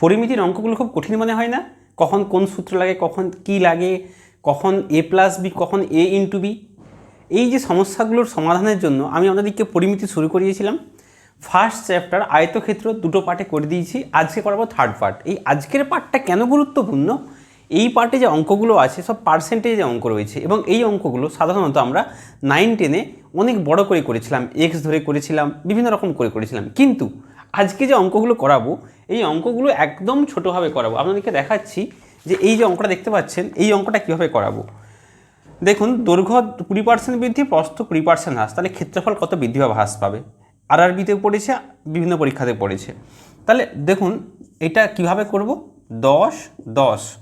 পরিমিতির অঙ্কগুলো খুব কঠিন মনে হয় না? কখন কোন সূত্র লাগে, কখন কি লাগে, কখন এ প্লাস বি কখন এ ইন্টু বি এই যে সমস্যাগুলোর সমাধানের জন্য আমি আপনাদেরকে পরিমিতি শুরু করিয়েছিলাম। ফার্স্ট চ্যাপ্টার আয়তক্ষেত্র দুটো পার্টে করে দিয়েছি, আজকে করাবো থার্ড পার্ট এই আজকের পার্টটা কেন গুরুত্বপূর্ণ? এই পার্টে যে অঙ্কগুলো আছে, সব পার্সেন্টেজে অঙ্ক রয়েছে এবং এই অঙ্কগুলো সাধারণত আমরা নাইন টেনে অনেক বড় করে করেছিলাম এক্স ধরে করেছিলাম, বিভিন্ন রকম করে করেছিলাম। কিন্তু আজকে যে অঙ্কগুলো করাবো, এই অঙ্কগুলো একদম ছোটোভাবে করাবো। আপনাদেরকে দেখাচ্ছি যে এই যে অঙ্কটা দেখতে পাচ্ছেন, এই অঙ্কটা কীভাবে করাবো। দেখুন, দৈর্ঘ্য কুড়ি পার্সেন্ট বৃদ্ধি, প্রস্থ কুড়ি পার্সেন্ট হ্রাস। তাহলে ক্ষেত্রফল কত বৃদ্ধি বা হ্রাস পাবে? আর আরবিতে পড়েছে, বিভিন্ন পরীক্ষাতে পড়েছে। তাহলে দেখুন, এটা কীভাবে করব? দশ দশ।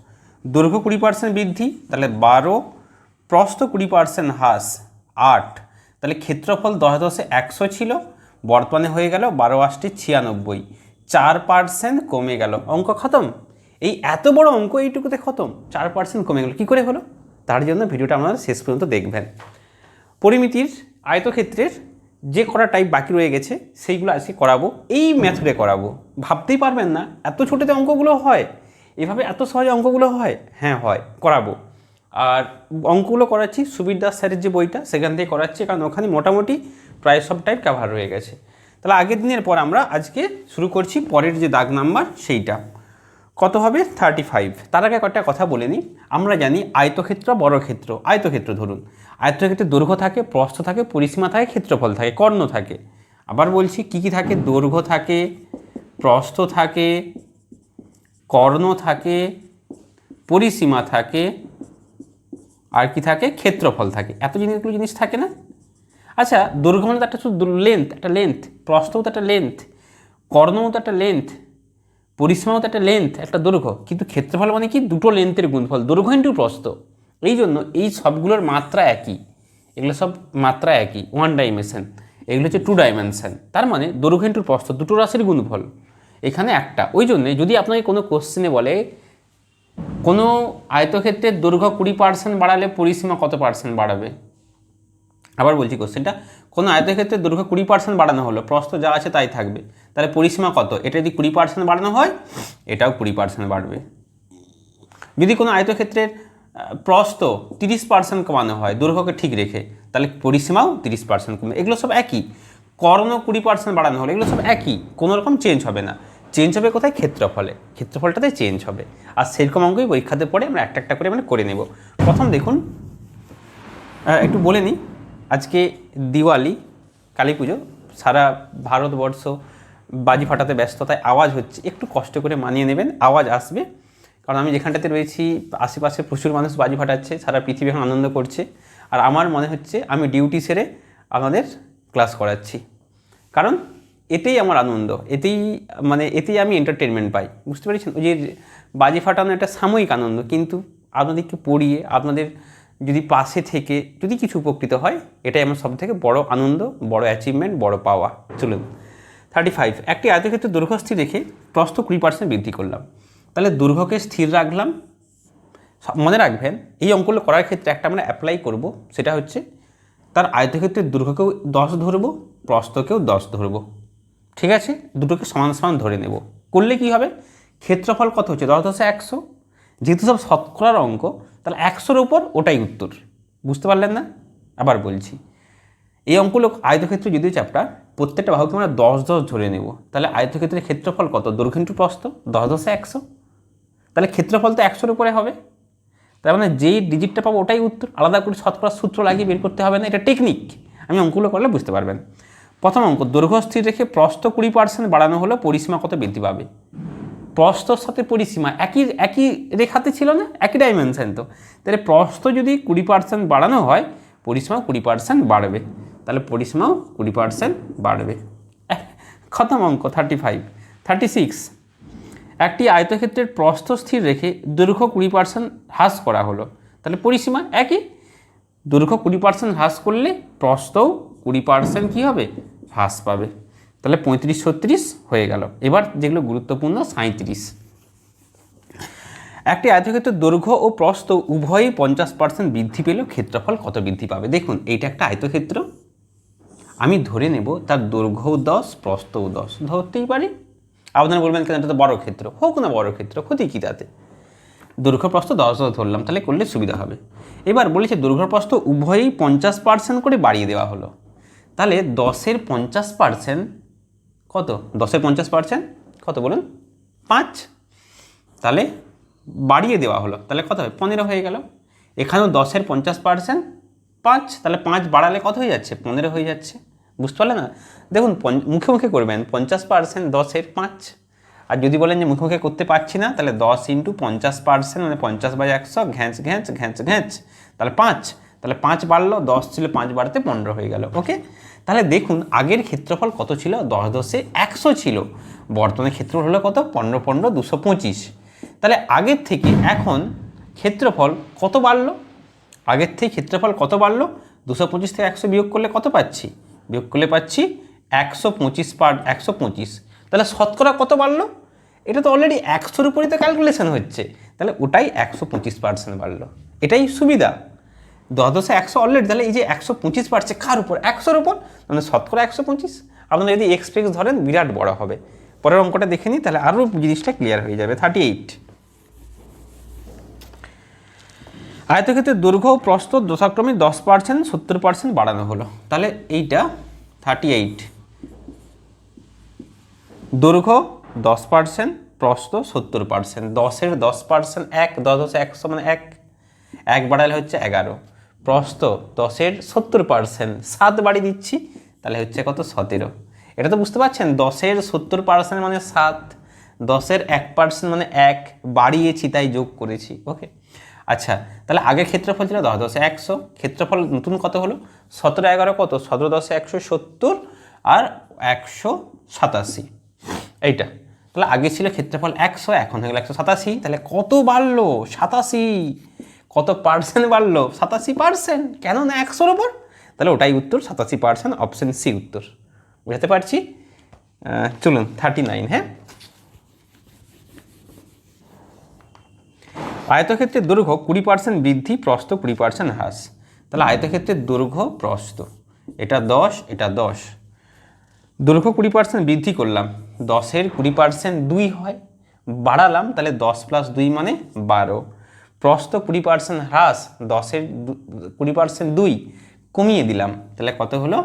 দৈর্ঘ্য কুড়ি পার্সেন্ট বৃদ্ধি, তাহলে বারো। প্রস্থ কুড়ি পার্সেন্ট হ্রাস, আট। তাহলে ক্ষেত্রফল দশ দশে একশো ছিল বর্তমানে হয়ে গেল বারো আটটি ছিয়ানব্বই। চার পার্সেন্ট কমে গেল। অঙ্ক খতম? এই এত বড় অঙ্ক এইটুকুতে খতম? চার পার্সেন্ট কমে গেল। কী করে হলো? তার জন্য ভিডিওটা আপনারা শেষ পর্যন্ত দেখবেন। পরিমিতির আয়তক্ষেত্রের যে করা টাইপ বাকি রয়ে গেছে, সেইগুলো আজকে করাবো। এই মেথডে করাবো। ভাবতেই পারবেন না, এত ছোটোতে অঙ্কগুলো হয়? এভাবে এত সহজে অঙ্কগুলো হয়? হ্যাঁ হয়। করাবো। আর অঙ্কগুলো করাচ্ছি সুবীর দাস স্যারের যে বইটা, সেখান থেকে করাচ্ছি। কারণ ওখানে মোটামুটি প্রায় সব টাইপ কাভার রয়ে গেছে। তাহলে আগের দিনের পর আমরা আজকে শুরু করছি পরের যে দাগ নাম্বার সেইটা। কত হবে? থার্টি ফাইভ তার আগে কয়েকটা কথা বলে নিই। আমরা জানি আয়তক্ষেত্র বড় ক্ষেত্র আয়তক্ষেত্র ধরুন। আয়তক্ষেত্রে দৈর্ঘ্য থাকে, প্রস্থ থাকে, পরিসীমা থাকে, ক্ষেত্রফল থাকে, কর্ণ থাকে। আবার বলছি কি কি থাকে? দৈর্ঘ্য থাকে, প্রস্থ থাকে, কর্ণ থাকে, পরিসীমা থাকে, আর কি থাকে? ক্ষেত্রফল থাকে। এত জিনিসগুলো জিনিস থাকে না? আচ্ছা দৈর্ঘ্য মানে একটা শুধু লেন্থ একটা লেন্থ প্রস্থও তো একটা লেন্থ কর্ণও তো একটা লেন্থ পরিসীমাও তো একটা লেন্থ একটা দৈর্ঘ্য। কিন্তু ক্ষেত্রফল মানে কি? দুটো লেন্থের গুণফল, দৈর্ঘ্য ইন্টু প্রস্থ। এই জন্য এই সবগুলোর মাত্রা একই, এগুলো সব মাত্রা একই ওয়ান ডাইমেনশন এগুলো হচ্ছে টু ডাইমেনশন তার মানে দৈর্ঘ্য ইন্টু প্রস্থ দুটো রাশির গুণফল, এখানে একটা। ওই জন্যে যদি আপনাকে কোনো কোশ্চেনে বলে, কোনো আয়তক্ষেত্রের দৈর্ঘ্য কুড়ি পার্সেন্ট বাড়ালে পরিসীমা কত পার্সেন্ট বাড়াবে? আবার বলছি কোশ্চেনটা, কোনো আয়তক্ষেত্রে দৈর্ঘ্য কুড়ি পার্সেন্ট বাড়ানো হলো, প্রস্থ যা আছে তাই থাকবে। তাহলে পরিসীমা কত? এটা যদি কুড়ি পার্সেন্ট বাড়ানো হয়, এটাও কুড়ি পার্সেন্ট বাড়বে। যদি কোনো আয়তক্ষেত্রের প্রস্থ তিরিশ পার্সেন্ট কমানো হয়, দৈর্ঘ্যকে ঠিক রেখে, তাহলে পরিসীমাও তিরিশ পার্সেন্ট কমবে। এগুলো সব একই। কর্ণ কুড়ি পার্সেন্ট বাড়ানো হলো, এগুলো সব একই। কোনো রকম চেঞ্জ হবে না। চেঞ্জ হবে কোথায়? ক্ষেত্রফলে। ক্ষেত্রফলটাতে চেঞ্জ হবে। আর সেরকম অঙ্কই পরীক্ষাতে পড়ে আমরা একটা একটা করে মানে করে নেব। প্রথম দেখুন একটু বলে নিই। আজকে দিওয়ালি, কালী পুজো, সারা ভারতবর্ষ বাজি ফাটাতে ব্যস্ততায় আওয়াজ হচ্ছে, একটু কষ্ট করে মানিয়ে নেবেন, আওয়াজ আসবে। কারণ আমি যেখানটাতে রয়েছি, আশেপাশে প্রচুর মানুষ বাজি ফাটাচ্ছে, সারা পৃথিবী এখন আনন্দ করছে। আর আমার মনে হচ্ছে, আমি ডিউটি সেরে আপনাদের ক্লাস করাচ্ছি। কারণ এতেই আমার আনন্দ, এতেই মানে এতেই আমি এন্টারটেনমেন্ট পাই, বুঝতে পেরেছেন? ওই যে বাজি ফাটানো একটা সাময়িক আনন্দ, কিন্তু আপনাদেরকে পড়িয়ে, আপনাদের যদি পাশে থেকে যদি কিছু উপকৃত হয়, এটাই আমার সব থেকে বড় আনন্দ, বড় অ্যাচিভমেন্ট বড় পাওয়া। চলুন। থার্টি ফাইভ একটি আয়তক্ষেত্রে দৈর্ঘ্য স্থির রেখে প্রস্থ কুড়ি পার্সেন্ট বৃদ্ধি করলাম। তাহলে দৈর্ঘ্যকে স্থির রাখলাম। মনে রাখবেন, এই অঙ্কগুলো করার ক্ষেত্রে একটা আমরা অ্যাপ্লাই করব, সেটা হচ্ছে তার আয়তক্ষেত্রের দৈর্ঘ্যকেও দশ ধরবো, প্রস্থকেও দশ ধরবো। ঠিক আছে? দুটোকে সমান সমান ধরে নেব। করলে কি হবে? ক্ষেত্রফল কত হচ্ছে? দশ দশে একশো। যেহেতু সব শতকরার অঙ্ক তাহলে একশোর উপর ওটাই উত্তর। বুঝতে পারলেন না? আবার বলছি, এই অঙ্কগুলো আয়তক্ষেত্র যদিও চ্যাপ্টার প্রত্যেকটা বাহুকে আমরা দশ দশ ধরে নেব, তাহলে আয়তক্ষেত্রের ক্ষেত্রফল কত? দৈর্ঘ্য প্রস্থ? দশ দশে একশো? তাহলে ক্ষেত্রফল তো একশোর উপরে হবে। তার মানে যেই ডিজিটটা পাবো ওটাই উত্তর। আলাদা করে শতকরা সূত্র লাগিয়ে বের করতে হবে না, এটা টেকনিক আমি অঙ্কগুলো করলে বুঝতে পারবেন। প্রথম অঙ্ক, দৈর্ঘ্য স্থির রেখে প্রস্থ কুড়ি পার্সেন্ট বাড়ানো হলো পরিসীমা কত বৃদ্ধি পাবে? প্রস্থর সাথে পরিসীমা, একই একই রেখাতে ছিল না, একই ডাইমেনশান তো। তাহলে প্রস্থ যদি কুড়ি পার্সেন্ট বাড়ানো হয়, পরিসীমাও কুড়ি পার্সেন্ট বাড়বে। তাহলে পরিসীমাও কুড়ি পার্সেন্ট বাড়বে। খতম অঙ্ক থার্টি ফাইভ থার্টি সিক্স একটি আয়তক্ষেত্রের প্রস্থ স্থির রেখে দৈর্ঘ্য কুড়ি পার্সেন্ট হ্রাস করা হলো। তাহলে পরিসীমা একই। দৈর্ঘ্য কুড়ি পার্সেন্ট হ্রাস করলে প্রস্থও কুড়ি পার্সেন্ট কী হবে? হ্রাস পাবে। তাহলে পঁয়ত্রিশ ছত্রিশ হয়ে গেল। এবার যেগুলো গুরুত্বপূর্ণ সাঁত্রিশ একটি আয়তক্ষেত্র দৈর্ঘ্য ও প্রস্থ উভয়ই পঞ্চাশ পার্সেন্ট বৃদ্ধি পেলেও ক্ষেত্রফল কত বৃদ্ধি পাবে? দেখুন, এইটা একটা আয়তক্ষেত্র। আমি ধরে নেব তার দৈর্ঘ্যও দশ প্রস্থও দশ। ধরতেই পারি। আপনারা বলবেন কেন? এটা তো বড় ক্ষেত্র। হোক না বড় ক্ষেত্র, ক্ষতি কী তাতে? দৈর্ঘ্যপ্রস্থ দশ দশ ধরলাম, তাহলে করলে সুবিধা হবে। এবার বলেছে দৈর্ঘ্যপ্রস্থ উভয়ই পঞ্চাশ পার্সেন্ট করে বাড়িয়ে দেওয়া হলো। তাহলে দশের পঞ্চাশ পার্সেন্ট কত? দশের পঞ্চাশ পার্সেন্ট? কত বলুন? পাঁচ? তাহলে বাড়িয়ে দেওয়া হলো। তাহলে কত হবে? পনেরো হয়ে গেল। এখানেও দশের পঞ্চাশ পার্সেন্ট। পাঁচ? তাহলে পাঁচ বাড়ালে কত হয়ে যাচ্ছে? পনেরো হয়ে যাচ্ছে। বুঝতে পারলে না? দেখুন মুখে মুখে করবেন। পঞ্চাশ পার্সেন্ট, দশের পাঁচ। আর যদি বলেন যে মুখে মুখে করতে পারছি না, তাহলে দশ ইন্টু পঞ্চাশ পার্সেন্ট মানে পঞ্চাশ বাই একশো, ঘ্যাঁচ ঘ্যাঁচ ঘ্যাঁচ ঘ্যাঁচ। তাহলে পাঁচ। তাহলে পাঁচ বাড়লো, দশ ছিল পাঁচ বাড়তে পনেরো হয়ে গেল। ওকে? তাহলে দেখুন, আগের ক্ষেত্রফল কত ছিল? দশ দশে একশো ছিল। বর্তমানে ক্ষেত্রফল হলো কত? পনেরো পনেরো দুশো পঁচিশ। তাহলে আগের থেকে এখন ক্ষেত্রফল কত বাড়লো? আগের থেকে ক্ষেত্রফল কত বাড়লো? দুশো পঁচিশ থেকে একশো বিয়োগ করলে কত পাচ্ছি? বিয়োগ করলে পাচ্ছি একশো পঁচিশ পার একশো পঁচিশ। তাহলে শতকরা কত বাড়লো? এটা তো অলরেডি একশোর উপরই তো ক্যালকুলেশন হচ্ছে। তাহলে ওটাই একশো পঁচিশ পার্সেন্ট বাড়লো। এটাই সুবিধা। দশ একশো অলরেডি তাহলে এই যে একশো পঁচিশ বাড়ছে কার উপর? একশোর উপর? মানে শতকরা একশো পঁচিশ। আপনারা যদি এক্সপ্রেস ধরেন, বিরাট বড় হবে। পরের অঙ্কটা দেখে নিই, তাহলে আরও জিনিসটা ক্লিয়ার হয়ে যাবে। থার্টি এইট আয়তক্ষেত্রের দৈর্ঘ্য ও প্রস্থ যথাক্রমে দশ পার্সেন্ট সত্তর পার্সেন্ট বাড়ানো হলো। তাহলে এইটা থার্টি এইট দৈর্ঘ্য দশ পার্সেন্ট প্রস্থ সত্তর পার্সেন্ট দশের দশ পার্সেন্ট এক দশে একশো মানে এক। এক বাড়ালে হচ্ছে এগারো। প্রস্থ দশের সত্তর পার্সেন্ট। সাত বাড়ি দিচ্ছি, তাহলে হচ্ছে কত? সতেরো। এটা তো বুঝতে পারছেন? দশের সত্তর পার্সেন্ট মানে সাত, দশের এক পার্সেন্ট মানে এক, বাড়িয়েছি তাই যোগ করেছি ওকে আচ্ছা তাহলে আগের ক্ষেত্রফল ছিল দশ, দশে একশো, ক্ষেত্রফল নতুন কত হলো? সতেরো এগারো কত? সতেরো দশে একশো সত্তর আর একশো সাতাশি। এইটা, তাহলে আগে ছিল ক্ষেত্রফল একশো, এখন হয়ে গেল একশো সাতাশি, তাহলে কত বাড়লো? সাতাশি। কত পার্সেন্ট বাড়লো? সাতাশি পার্সেন্ট কেন না একশোর ওপর তাহলে ওটাই উত্তর, সাতাশি পার্সেন্ট অপশন সি উত্তর। বুঝতে পারছি? চলুন থার্টি নাইন হ্যাঁ? আয়তক্ষেত্রের দৈর্ঘ্য কুড়ি পার্সেন্ট বৃদ্ধি, প্রস্থ কুড়ি পার্সেন্ট হ্রাস। তাহলে আয়তক্ষেত্রের দৈর্ঘ্য, প্রস্থ। এটা দশ এটা দশ। দৈর্ঘ্য কুড়ি পার্সেন্ট বৃদ্ধি করলাম। দশের কুড়ি পার্সেন্ট দুই হয়। বাড়ালাম, তাহলে দশ প্লাস দুই মানে বারো। প্রস্থ কুড়ি পার্সেন্ট হ্রাস, দশের কুড়ি পার্সেন্ট দুই কমিয়ে দিলাম। তাহলে কত হলো?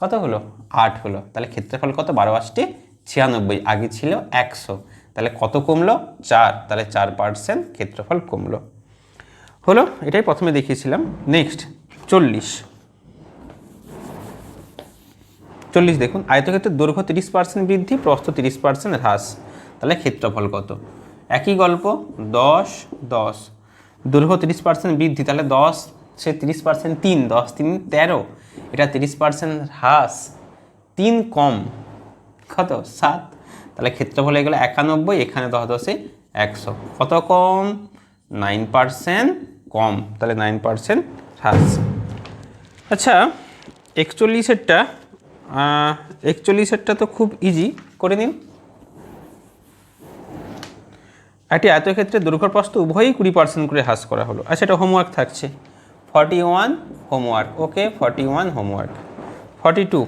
কত হলো? আট হলো। তাহলে ক্ষেত্রফল কত? বারো আসতে ছিয়ানব্বই। আগে ছিল একশো। তাহলে কত কমলো? চার। তাহলে চার পার্সেন্ট ক্ষেত্রফল কমলো। হলো? এটাই প্রথমে দেখিয়েছিলাম। নেক্সট, চল্লিশ। চল্লিশ দেখুন। আয়তক্ষেত্রের দৈর্ঘ্য তিরিশ পার্সেন্ট বৃদ্ধি, প্রস্থ তিরিশ পার্সেন্ট হ্রাস। তাহলে ক্ষেত্রফল কত? একই গল্প, দশ দশ। দৈর্ঘ্য তিরিশ পার্সেন্ট বৃদ্ধি, তাহলে দশ, সে তিরিশ পার্সেন্ট তিন, দশ, তিন, তেরো। এটা তিরিশ পার্সেন্ট হ্রাস, তিন কম। কত? সাত। তাহলে ক্ষেত্রফল হয়ে গেলো একানব্বই, এখানে দশ দশে একশো। কত কম? নাইন পার্সেন্ট কম। তাহলে নাইন পার্সেন্ট হ্রাস। আচ্ছা একচল্লিশেরটা একচল্লিশেরটা তো খুব ইজি করে নিন। একটি আয়তক্ষেত্রে দৈর্ঘ্যপ্রস্থ উভয়ই কুড়ি পার্সেন্ট করে হ্রাস করা হলো। আচ্ছা এটা হোমওয়ার্ক থাকছে। Forty one homework okay forty one homework forty two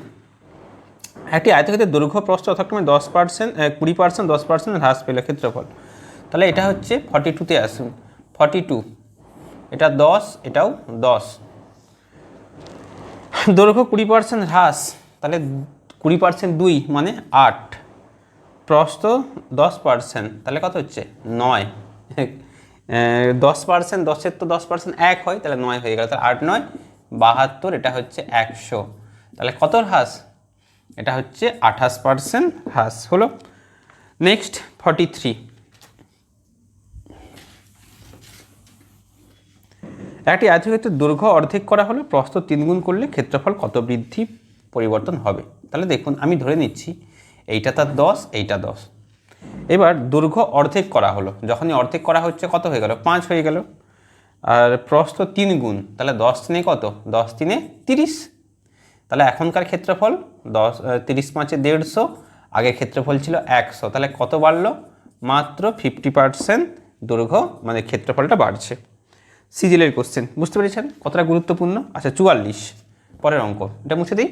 একটি আয়তক্ষেত্রের দৈর্ঘ্য প্রস্থ যথাক্রমে দশ পার্সেন্ট কুড়ি পার্সেন্ট দশ পার্সেন্ট হ্রাস পেল ক্ষেত্রফল। তাহলে এটা হচ্ছে ফর্টি টুতে আসুন। ফর্টি টু এটা দশ, এটাও দশ। দৈর্ঘ্য কুড়ি পার্সেন্ট হ্রাস, তাহলে কুড়ি পার্সেন্ট দুই মানে আট। প্রস্থ দশ পার্সেন্ট তাহলে কত হচ্ছে? নয়। দশ পার্সেন্ট দশের তো দশ পার্সেন্ট এক হয়, তাহলে নয় হয়ে গেল। তাহলে আট নয়, বাহাত্তর, এটা হচ্ছে একশো। তাহলে কত হ্রাস? এটা হচ্ছে আঠাশ পার্সেন্ট হ্রাস। হলো? নেক্সট ফর্টি থ্রি একটি আয়তক্ষেত্রের দৈর্ঘ্য অর্ধেক করা হলে প্রস্থ তিনগুণ করলে ক্ষেত্রফল কত বৃদ্ধি পরিবর্তন হবে? তাহলে দেখুন, আমি ধরে নিচ্ছি এইটা তার দশ, এইটা দশ। এবার দৈর্ঘ্য অর্ধেক করা হলো। যখনই অর্ধেক করা হচ্ছে, কত হয়ে গেল? পাঁচ হয়ে গেল। আর প্রস্থ তিন গুণ, তাহলে দশ তিনে কত? দশ তিনে তিরিশ। তাহলে এখনকার ক্ষেত্রফল দশ তিরিশ পাঁচে দেড়শো, আগের ক্ষেত্রফল ছিল একশো। তাহলে কত বাড়লো? মাত্র ফিফটি পার্সেন্ট দৈর্ঘ্য মানে ক্ষেত্রফলটা বাড়ছে। সিজিলের কোশ্চেন বুঝতে পেরেছেন? কতটা গুরুত্বপূর্ণ? আচ্ছা চুয়াল্লিশ। পরের অঙ্ক, এটা মুছে দিই।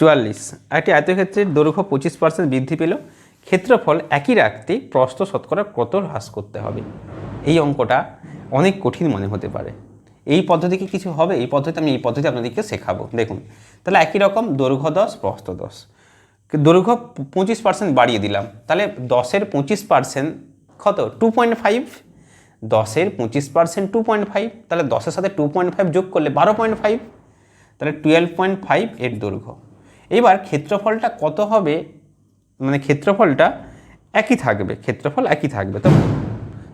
চুয়াল্লিশ। একটি আয়তক্ষেত্রের দৈর্ঘ্য পঁচিশ পার্সেন্ট বৃদ্ধি পেল ক্ষেত্রফল একই রাখতে প্রস্থ শতকরা কত হ্রাস করতে হবে। এই অঙ্কটা অনেক কঠিন মনে হতে পারে। এই পদ্ধতিকে কিছু হবে? এই পদ্ধতি আমি এই পদ্ধতি আপনাদেরকে শেখাবো। দেখুন, তাহলে একই রকম দৈর্ঘ্য দশ, প্রস্থ দশ। দৈর্ঘ্য পঁচিশ পার্সেন্ট বাড়িয়ে দিলাম। তাহলে দশের পঁচিশ পার্সেন্ট কত? টু পয়েন্ট ফাইভ দশের পঁচিশ পার্সেন্ট টু পয়েন্ট ফাইভ তাহলে দশের সাথে টু পয়েন্ট ফাইভ যোগ করলে বারো পয়েন্ট ফাইভ তাহলে টুয়েলভ পয়েন্ট ফাইভ এর দৈর্ঘ্য। এবার ক্ষেত্রফলটা কত হবে? মানে ক্ষেত্রফলটা একই থাকবে, ক্ষেত্রফল একই থাকবে। তো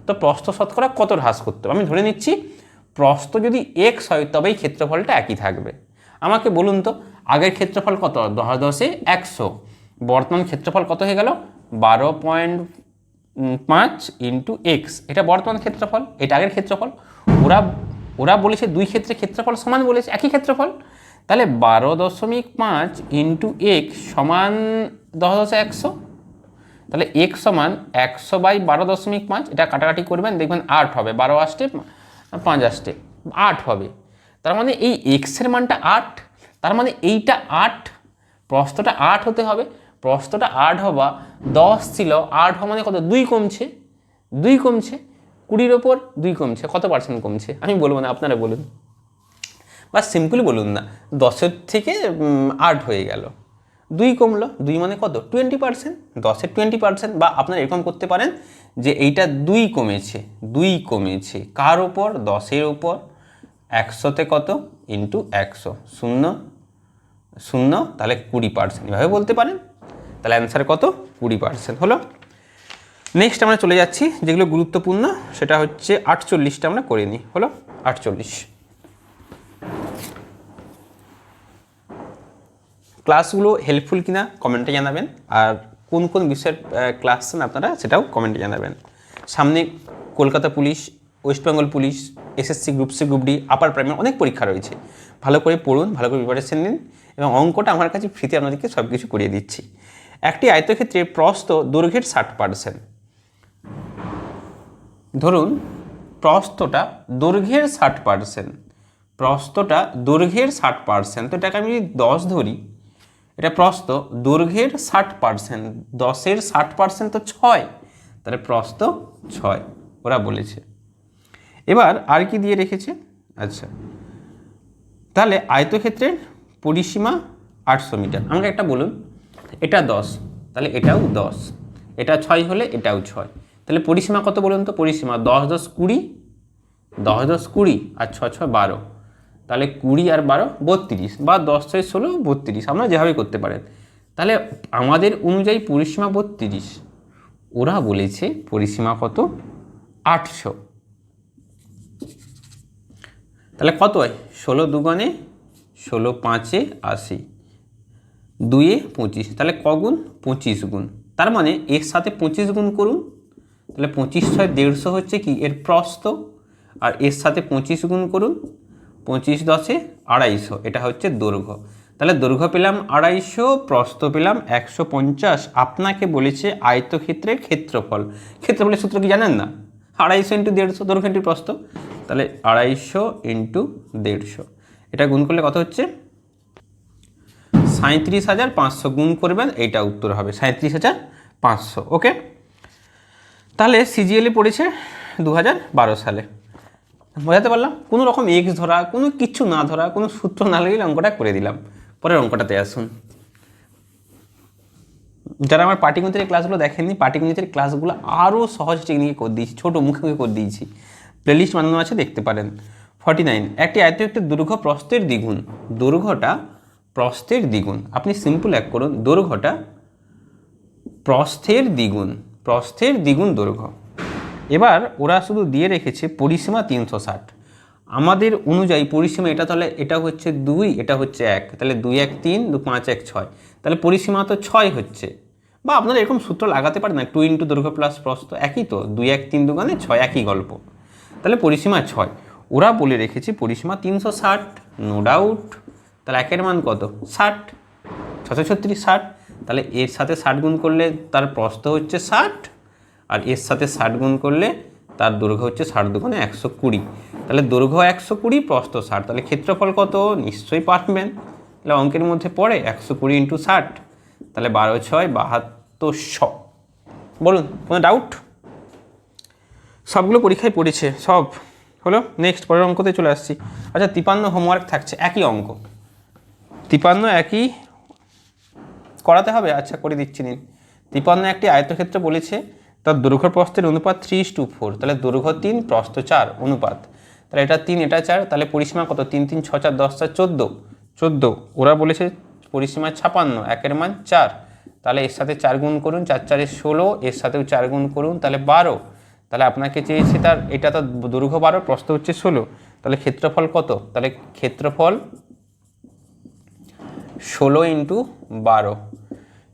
তো প্রস্থ শতকরা কত হ্রাস করতে হবে? আমি ধরে নিচ্ছি, প্রস্থ যদি এক্স হয়, তবেই ক্ষেত্রফলটা একই থাকবে। আমাকে বলুন তো, আগের ক্ষেত্রফল কত? দশ একশো। বর্তমান ক্ষেত্রফল কত হয়ে গেল? বারো পয়েন্ট পাঁচ ইন্টু এক্স এটা বর্তমান ক্ষেত্রফল, এটা আগের ক্ষেত্রফল। ওরা ওরা বলেছে দুই ক্ষেত্রে ক্ষেত্রফল সমান বলেছে, একই ক্ষেত্রফল। তাহলে বারো দশমিক পাঁচ ইন্টু এক্স সমান দশ দশে একশো। তাহলে এক সমান একশো বাই বারো দশমিক পাঁচ, এটা কাটাকাটি করবেন, দেখবেন আট হবে। বারো আসতে পাঁচ আসতে আট হবে। তার মানে এই এক্সের মানটা আট, তার মানে এইটা আট প্রস্তটা আট হতে হবে। প্রস্তটা আট হবা দশ ছিল, আট হওয়া মানে কত? দুই কমছে। দুই কমছে, কুড়ির ওপর দুই কমছে, কত পার্সেন্ট কমছে? আমি বলব না, আপনারা বলুন। বা সিম্পলি বলুন না, দশের থেকে আট হয়ে গেল। দুই কমলো, দুই মানে কত? টোয়েন্টি পার্সেন্ট দশের টোয়েন্টি পার্সেন্ট বা আপনারা এরকম করতে পারেন যে এইটা দুই কমেছে দুই কমেছে। কার ওপর? দশের ওপর। একশোতে কত? ইন্টু একশো। শূন্য? শূন্য? তাহলে কুড়ি পার্সেন্ট এভাবে বলতে পারেন। তাহলে অ্যান্সার কত? কুড়ি পার্সেন্ট হলো। নেক্সট আমরা চলে যাচ্ছি, যেগুলো গুরুত্বপূর্ণ, সেটা হচ্ছে আটচল্লিশটা আমরা করে নিই। হলো আটচল্লিশ। ক্লাসগুলো হেল্পফুল কিনা কমেন্টে জানাবেন। আর কোন কোন বিষয়ের ক্লাস চান আপনারা, সেটাও কমেন্টে জানাবেন। সামনে Kolkata police West Bengal police SSC group C group D upper primary অনেক পরীক্ষা রয়েছে। ভালো করে পড়ুন, ভালো করে প্রিপারেশন নিন এবং অঙ্কটা আমার কাছে ফ্রিতে আপনাদেরকে সব কিছু করিয়ে দিচ্ছি। একটি আয়তক্ষেত্রে প্রস্থ দৈর্ঘ্যের ষাট পার্সেন্ট ধরুন, প্রস্থটা দৈর্ঘ্যের ষাট পার্সেন্ট প্রস্থটা দৈর্ঘ্যের ষাট পার্সেন্ট তো এটাকে আমি যদি দশ ধরি এটা প্রস্থ দৈর্ঘ্যের ষাট পার্সেন্ট দশের ষাট পার্সেন্ট তো ছয়, তাহলে প্রস্থ ছয়, ওরা বলেছে। এবার আর কি দিয়ে রেখেছে? আচ্ছা তাহলে আয়তক্ষেত্রের পরিসীমা আটশো মিটার, আমাকে একটা বলুন, এটা দশ, তাহলে এটাও দশ, এটা ছয় হলে এটাও ছয়, তাহলে পরিসীমা কত বলুন তো? পরিসীমা দশ দশ কুড়ি, দশ দশ কুড়ি আর ছ ছ বারো। তাহলে কুড়ি আর বারো, বত্রিশ বা দশ ছয় ষোলো, বত্রিশ আপনারা যেভাবে করতে পারেন। তাহলে আমাদের অনুযায়ী পরিসীমা বত্রিশ। ওরা বলেছে পরিসীমা কত? আটশো। তাহলে কত হয়? ষোলো দুগুণে ষোলো পাঁচে আশি। দুয়ে পঁচিশ। তাহলে কগুণ পঁচিশ গুণ। তার মানে এর সাথে পঁচিশ গুণ করুন। তাহলে পঁচিশ ছয় দেড়শো হচ্ছে কি? এর প্রস্থ। আর এর সাথে পঁচিশ গুণ করুন। পঁচিশ দশে আড়াইশো, এটা হচ্ছে দৈর্ঘ্য। তাহলে দৈর্ঘ্য পেলাম আড়াইশো, প্রস্থ পেলাম একশো পঞ্চাশ। আপনাকে বলেছে আয়তক্ষেত্রের ক্ষেত্রফল। ক্ষেত্রফলের সূত্র কি জানেন না? আড়াইশো ইন্টু দেড়শো, দৈর্ঘ্য ইন্টু প্রস্থ। তাহলে আড়াইশো ইন্টু দেড়শো। এটা গুণ করলে কত হচ্ছে? সাঁত্রিশ হাজার পাঁচশো গুণ করবেন, এইটা উত্তর হবে সাঁত্রিশ হাজার পাঁচশো, ওকে? তাহলে সিজিএলই পড়েছে দু হাজার বারো সালে। বোঝাতে পারলাম? কোনো রকম এক্স ধরা, কোনো কিচ্ছু না ধরা, কোনো সূত্র না লাগিয়ে অঙ্কটা করে দিলাম। পরের অঙ্কটাতে আসুন। যারা আমার পাটিগণিতের ক্লাসগুলো দেখেননি, পাটিগণিতের ক্লাসগুলো আরও সহজ টেকনিকে করে দিয়েছি, ছোটো মুখে মুখে করে দিয়েছি। প্লেলিস্ট বানানো আছে, দেখতে পারেন। ফর্টি নাইন একটি আয়তক্ষেত্রের দৈর্ঘ্য প্রস্থের দ্বিগুণ। দৈর্ঘ্যটা প্রস্থের দ্বিগুণ। আপনি সিম্পল এক করুন, দৈর্ঘ্যটা প্রস্থের দ্বিগুণ। প্রস্থের দ্বিগুণ দৈর্ঘ্য। এবার ওরা শুধু দিয়ে রেখেছে পরিসীমা তিনশো ষাট। আমাদের অনুযায়ী পরিসীমা এটা তাহলে এটা হচ্ছে দুই, এটা হচ্ছে এক। তাহলে দুই এক তিন, দু পাঁচ এক ছয়। তাহলে পরিসীমা তো ছয় হচ্ছে। বা আপনারা এরকম সূত্র লাগাতে পারেন না, টু ইন্টু দৈর্ঘ্য প্লাস প্রস্থ একই তো, দুই এক তিন দুগানে ছয় একই গল্প। তাহলে পরিসীমা ছয়। ওরা বলে রেখেছে পরিসীমা তিনশো ষাট নো ডাউট তাহলে একের মান কত? ষাট। ছশো ছত্রিশ ষাট। তাহলে এর সাথে ষাট গুণ করলে তার প্রস্থ হচ্ছে ষাট। আর এর সাথে ষাট গুণ করলে তার দৈর্ঘ্য হচ্ছে ষাট দুগুণে একশো কুড়ি। তাহলে দৈর্ঘ্য একশো কুড়ি, প্রস্থ ষাট। তাহলে ক্ষেত্রফল কত? নিশ্চয়ই পারবেন। তাহলে অঙ্কের মধ্যে পড়ে একশো কুড়ি ইন্টু ষাট। তাহলে বারো ছয় বাহাত্তর শ। বলুন, কোনো ডাউট সবগুলো পরীক্ষায় পড়েছে, সব। হলো নেক্সট পরের অঙ্কতে চলে আসছি। আচ্ছা তিপান্ন হোমওয়ার্ক থাকছে, একই অঙ্ক। তিপান্ন একই করাতে হবে? আচ্ছা করে দিচ্ছি নিন তিপান্ন একটি আয়তক্ষেত্র বলেছে তার দৈর্ঘ্য প্রস্থের অনুপাত থ্রি টু ফোর, তাহলে দৈর্ঘ্য তিন, প্রস্থ চার, অনুপাত। তাহলে এটা তিন, এটা চার, তাহলে পরিসীমা কত? তিন তিন, ছ, চার, দশ, চার, চোদ্দ। চোদ্দ, ওরা বলেছে পরিসীমা ছাপান্ন, একের মান চার। তাহলে এর সাথে চার গুণ করুন, চার, চারে ষোলো, এর সাথেও চার গুণ করুন, তাহলে বারো। তাহলে আপনাকে চেয়েছে তার, এটা তো দৈর্ঘ্য বারো, প্রস্থ হচ্ছে ষোলো। তাহলে ক্ষেত্রফল কত? তাহলে ক্ষেত্রফল ষোলো ইন্টু বারো।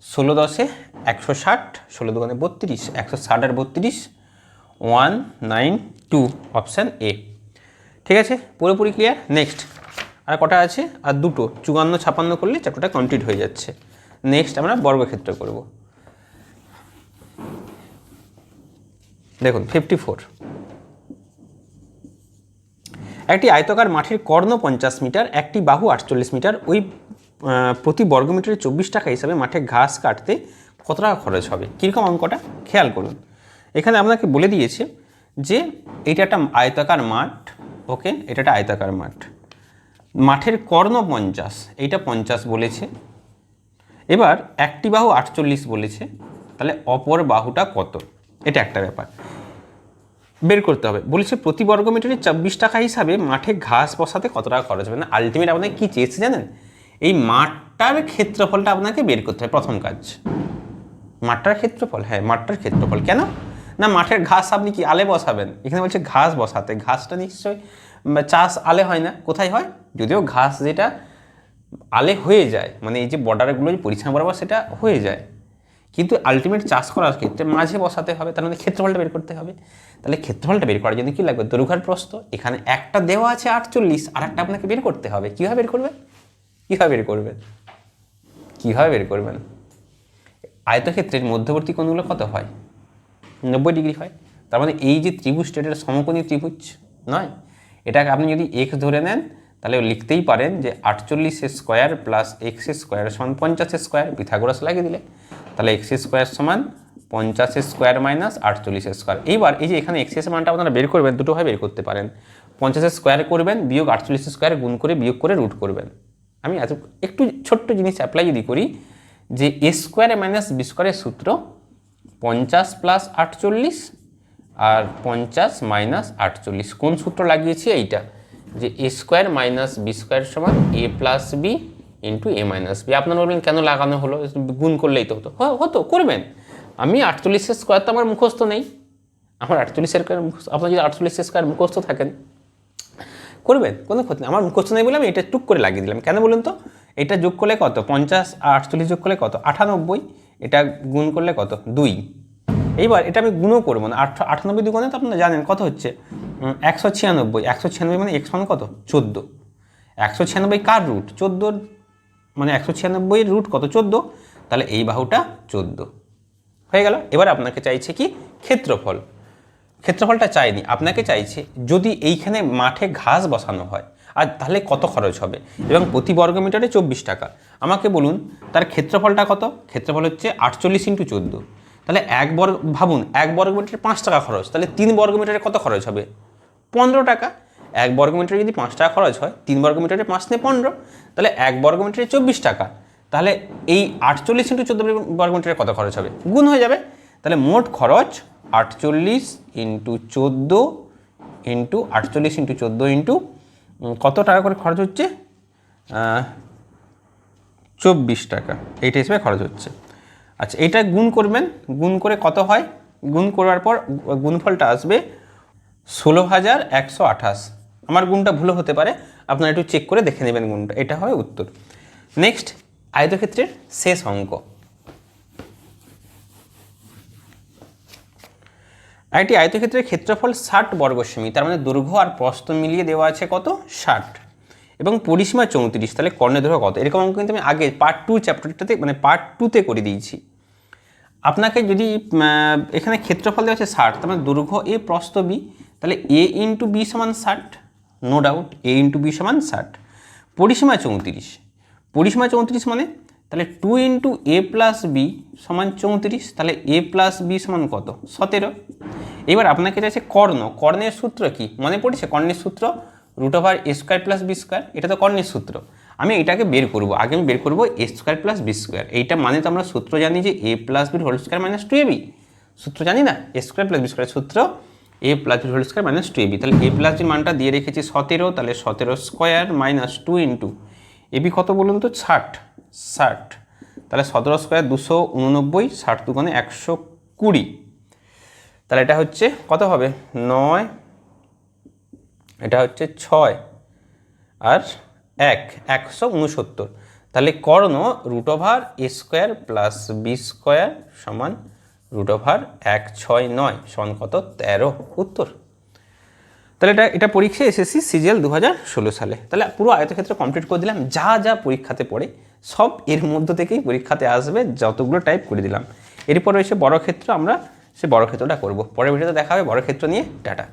ষোলো দশে একশো ষাট, ষোলো দোকানে বত্রিশ, একশো ষাট আর বত্রিশ, one nine two, option A. ঠিক আছে? পুরোপুরি ক্লিয়ার নেক্সট। আর কটা আছে? আর দুটো, চুয়ান্ন ছাপান্ন করলে চ্যাপ্টারটা কমপ্লিট হয়ে যাচ্ছে। নেক্সট আমরা বর্গক্ষেত্র করব। দেখুন ফিফটি ফোর একটি আয়তকার মাঠের কর্ণ পঞ্চাশ মিটার, একটি বাহু আটচল্লিশ মিটার, ওই প্রতি বর্গমিটারে চব্বিশ টাকা হিসাবে মাঠে ঘাস কাটতে কত টাকা খরচ হবে? কীরকম অঙ্কটা? খেয়াল করুন। এখানে আপনাকে বলে দিয়েছে যে এটা একটা আয়তাকার মাঠ, ওকে? এটা একটা আয়তাকার মাঠ। মাঠের কর্ণ পঞ্চাশ, এইটা পঞ্চাশ বলেছে। এবার একটি বাহু আটচল্লিশ বলেছে, তাহলে অপর বাহুটা কত? এটা একটা ব্যাপার। বের করতে হবে। বলেছে প্রতি বর্গ মিটারে চব্বিশ টাকা হিসাবে মাঠে ঘাস বসাতে কত টাকা খরচ হবে? না আলটিমেট আপনাকে কী চেয়েছে জানেন? এই মাঠটার ক্ষেত্রফলটা আপনাকে বের করতে হবে, প্রথম কাজ। মাঠটার ক্ষেত্রফল হ্যাঁ মাঠটার ক্ষেত্রফল। কেন? না, মাঠের ঘাস আপনি কি আলে বসাবেন? এখানে বলছে ঘাস বসাতে, ঘাসটা নিশ্চয়ই চাষ আলে হয় না। কোথায় হয়? যদিও ঘাস যেটা আলে হয়ে যায় মানে এই যে বর্ডারগুলো যে পরিচ্ছন্ন বরাবর সেটা হয়ে যায়। কিন্তু আলটিমেট চাষ করার ক্ষেত্রে মাঝে বসাতে হবে, তার মধ্যে ক্ষেত্রফলটা বের করতে হবে। তাহলে ক্ষেত্রফলটা বের করার জন্য কী লাগবে? দৈর্ঘ্যের প্রস্ত এখানে একটা দেওয়া আছে আটচল্লিশ আর একটা আপনাকে বের করতে হবে। কীভাবে বের করবেন কীভাবে বের করবেন? কীভাবে বের করবেন? আয়তক্ষেত্রের মধ্যবর্তী কোণগুলো কত হয়? নব্বই ডিগ্রি হয়। তার মানে এই যে ত্রিভুজটা এটা সমকোণী ত্রিভুজ নয়। এটাকে আপনি যদি এক্স ধরে নেন, তাহলে লিখতেই পারেন যে আটচল্লিশ স্কোয়ার প্লাস এক্স স্কোয়ার সমান পঞ্চাশ স্কোয়ার, পিথাগোরাস লাগিয়ে দিলে। তাহলে এক্স স্কোয়ার সমান পঞ্চাশ স্কোয়ার মাইনাস আটচল্লিশ স্কোয়ার। এইবার এই যে এখানে এক্সের মানটা আপনারা বের করবেন দুটোভাবে বের করতে পারেন। পঞ্চাশ স্কোয়ার করবেন, বিয়োগ আটচল্লিশ স্কোয়ার গুণ করে বিয়োগ করে রুট করবেন। আমি এত, একটু ছোট্ট জিনিস অ্যাপ্লাই যদি করি, যে এ স্কোয়ারে মাইনাস বি স্কোয়ারের সূত্র পঞ্চাশ প্লাস আটচল্লিশ আর পঞ্চাশ মাইনাস আটচল্লিশ। কোন সূত্র লাগিয়েছি? এইটা। যে A square minus B square সমান A plus B into A minus B আপনারা বলবেন, কেন লাগানো হলো? গুণ করলেই তো হতো। হতো, করবেন। আমি আটচল্লিশের স্কোয়ার তো আমার মুখস্থ নেই। আমার আটচল্লিশের স্কোয়ার মুখস্থ, আপনার যদি আটচল্লিশের স্কোয়ার মুখস্থ থাকেন করবেন কোনো ক্ষতি নেই। আমার মুখস্থ নেই বলে আমি এটা টুক করে লাগিয়ে দিলাম। কেন বলুন তো? এটা যোগ করলে কত? পঞ্চাশ আর আটচল্লিশ যোগ করলে কত? আটানব্বই। এটা গুণ করলে কত? দুই। এইবার এটা আমি গুণও করব না। আট আটানব্বই দুগুণে তো আপনারা জানেন কত হচ্ছে? একশো ছিয়ানব্বই। একশো ছিয়ানব্বই মানে এক্স মান কত? চোদ্দ। একশো ছিয়ানব্বই কার রুট? চোদ্দোর মানে একশো ছিয়ানব্বইয়ের রুট কত? চোদ্দ। তাহলে এই বাহুটা চোদ্দ। হয়ে গেল। এবার আপনাকে চাইছে কি? ক্ষেত্রফল। ক্ষেত্রফলটা চাইনি, আপনাকে চাইছে যদি এইখানে মাঠে ঘাস বসানো হয়, আর তাহলে কত খরচ হবে? এবং প্রতি বর্গ মিটারে চব্বিশ টাকা। আমাকে বলুন, তার ক্ষেত্রফলটা কত? ক্ষেত্রফল হচ্ছে আটচল্লিশ ইন্টু চোদ্দ। তাহলে এক বর্গ ভাবুন, এক বর্গ মিটারে পাঁচ টাকা খরচ, তাহলে তিন বর্গ মিটারে কত খরচ হবে? পনেরো টাকা। এক বর্গ মিটারে যদি পাঁচ টাকা খরচ হয়, তিন বর্গ মিটারে পাঁচ নিয়ে পনেরো, তাহলে এক বর্গ মিটারে চব্বিশ টাকা। তাহলে এই আটচল্লিশ ইন্টু চোদ্দ বর্গ মিটারে কত খরচ হবে? গুণ হয়ে যাবে। তাহলে মোট খরচ আটচল্লিশ ইন্টু চোদ্দ ইন্টু আটচল্লিশ ইন্টু চোদ্দ ইন্টু কত টাকা করে খরচ হচ্ছে? চব্বিশ টাকা। এইটা হিসেবে খরচ হচ্ছে। আচ্ছা এটা গুণ করবেন। গুণ করে কত হয়? গুণ করার পর গুণফলটা আসবে ষোলো হাজার একশো আঠাশ। আমার গুণটা ভুলও হতে পারে। আপনারা একটু চেক করে দেখে নেবেন গুণটা। এটা হয় উত্তর। নেক্সট আয়তক্ষেত্রের শেষ অঙ্ক। একটি আয়তক্ষেত্রের ক্ষেত্রফল ষাট বর্গ সেমি তার মানে দৈর্ঘ্য আর প্রস্থ মিলিয়ে দেওয়া আছে কত? ষাট। এবং পরিসীমা চৌত্রিশ, তাহলে কর্ণের দৈর্ঘ্য কত? এরকম কিন্তু আমি আগে পার্ট টু চ্যাপ্টারটাতে মানে পার্ট টুতে করে দিয়েছি। আপনাকে যদি এখানে ক্ষেত্রফল দেওয়া আছে ষাট, তার মানে দৈর্ঘ্য এ, প্রস্থ বি, তাহলে এ ইন্টু বি সমান ষাট no doubt A into B সমান ষাট। পরিসীমা চৌত্রিশ। পরিসীমা চৌত্রিশ মানে তাহলে two into A plus B সমান চৌত্রিশ, তাহলে এ প্লাস বি সমান কত? সতেরো। এবার আপনাকে চাইছে কর্ণ। কর্ণের সূত্র কি? মনে পড়েছে? কর্ণের সূত্র root over A square plus B square এটা তো কর্ণের সূত্র। আমি এটাকে বের করব। আগে আমি বের করব A square plus B square এইটা মানে তো আমরা সূত্র জানি যে এ প্লাস বির whole square minus two A B সূত্র জানি না? A square plus B square সূত্র A plus B whole square minus two A B তাহলে এ প্লাস বির মানটা দিয়ে রেখেছি সতেরো, তাহলে সতেরো square minus two into AB কত বলুন তো? ষাট। ষাট। তাহলে সতেরো স্কোয়ার দুশো উননব্বই, ষাট দুগুণে একশো কুড়ি। তাহলে এটা হচ্ছে কত হবে? নয়। এটা হচ্ছে ছয়। আর এক, একশো উনসত্তর। তাহলে কর্ণ root over A square plus B square সমান রুট ওভার এক, ছয়, নয়, সমান কত? তেরো। উত্তর। তাহলে এটা এটা পরীক্ষায় এসেছি সিজিএল দু হাজার ষোলো সালে। তাহলে পুরো আয়তক্ষেত্র কমপ্লিট করে দিলাম। যা যা পরীক্ষাতে পড়ে সব এর মধ্য থেকেই পরীক্ষাতে আসবে, যতগুলো টাইপ করে দিলাম। এরপর রয়েছে বড়ক্ষেত্র, আমরা সে বড় ক্ষেত্রটা করব। পরের ভিডিওতে দেখা হবে বড় ক্ষেত্র নিয়ে। টাটা।